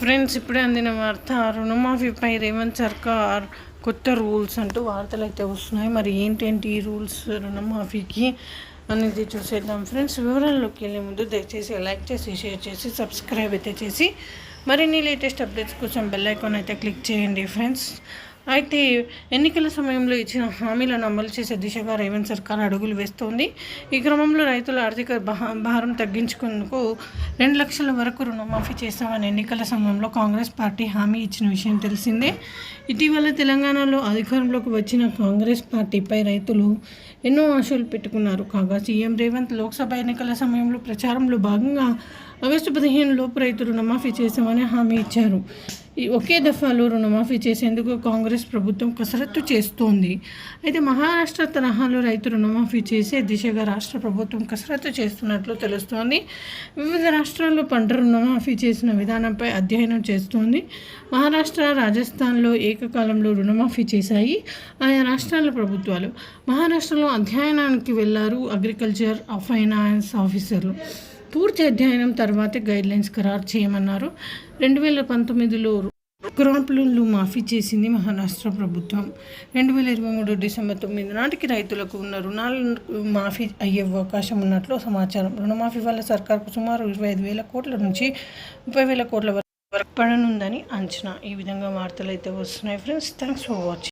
Friends ఇప్పుడే అందిన వార్త రుణమాఫీపై రేవంత్ సర్కార్ కొత్త రూల్స్ అంటూ వార్తలు అయితే వస్తున్నాయి. మరి ఏంటేంటి ఈ రూల్స్ రుణమాఫీకి అనేది చూసేద్దాం ఫ్రెండ్స్. వివరాల్లోకి వెళ్ళే ముందు దయచేసి లైక్ చేసి షేర్ చేసి సబ్స్క్రైబ్ అయితే చేసి మరిన్ని లేటెస్ట్ అప్డేట్స్ కోసం బెల్ ఐకాన్ అయితే క్లిక్ చేయండి ఫ్రెండ్స్. అయితే ఎన్నికల సమయంలో ఇచ్చిన హామీలను అమలు చేసే దిశగా రేవంత్ సర్కార్ అడుగులు వేస్తోంది. ఈ క్రమంలో రైతుల ఆర్థిక భా- భారం తగ్గించుకుందుకు రెండు లక్షల వరకు రుణమాఫీ చేస్తామని ఎన్నికల సమయంలో కాంగ్రెస్ పార్టీ హామీ ఇచ్చిన విషయం తెలిసిందే. ఇటీవల తెలంగాణలో అధికారంలోకి వచ్చిన కాంగ్రెస్ పార్టీపై రైతులు ఎన్నో ఆశలు పెట్టుకున్నారు. కాగా సీఎం రేవంత్ లోక్సభ ఎన్నికల సమయంలో ప్రచారంలో భాగంగా ఆగస్టు పదిహేను లోపు రైతు రుణమాఫీ చేశామని హామీ ఇచ్చారు. ఒకే దఫాలో రుణమాఫీ చేసేందుకు కాంగ్రెస్ ప్రభుత్వం కసరత్తు చేస్తోంది. అయితే మహారాష్ట్ర తరహాలో రైతు రుణమాఫీ చేసే దిశగా రాష్ట్ర ప్రభుత్వం కసరత్తు చేస్తున్నట్లు తెలుస్తోంది. వివిధ రాష్ట్రాల్లో పంట రుణమాఫీ చేసిన విధానంపై అధ్యయనం చేస్తోంది. మహారాష్ట్ర రాజస్థాన్లో ఏకకాలంలో రుణమాఫీ చేశాయి. ఆయా రాష్ట్రాల ప్రభుత్వాలు మహారాష్ట్రలో అధ్యయనానికి వెళ్ళారు అగ్రికల్చర్ ఫైనాన్స్ ఆఫీసర్లు. పూర్తి అధ్యయనం తర్వాతే గైడ్లైన్స్ ఖరారు చేయమన్నారు. రెండు వేల పంతొమ్మిదిలో క్రాప్ లోన్లు మాఫీ చేసింది మహారాష్ట్ర ప్రభుత్వం. రెండు వేల ఇరవై మూడు డిసెంబర్ తొమ్మిది నాటికి రైతులకు ఉన్న రుణాలు మాఫీ అయ్యే అవకాశం ఉన్నట్లు సమాచారం. రుణమాఫీ వల్ల సర్కార్కు సుమారు ఇరవై ఐదు వేల కోట్ల నుంచి ముప్పై వేల కోట్ల వరకు పడనుందని అంచనా. ఈ విధంగా వార్తలు అయితే వస్తున్నాయి. Friends thanks for watching.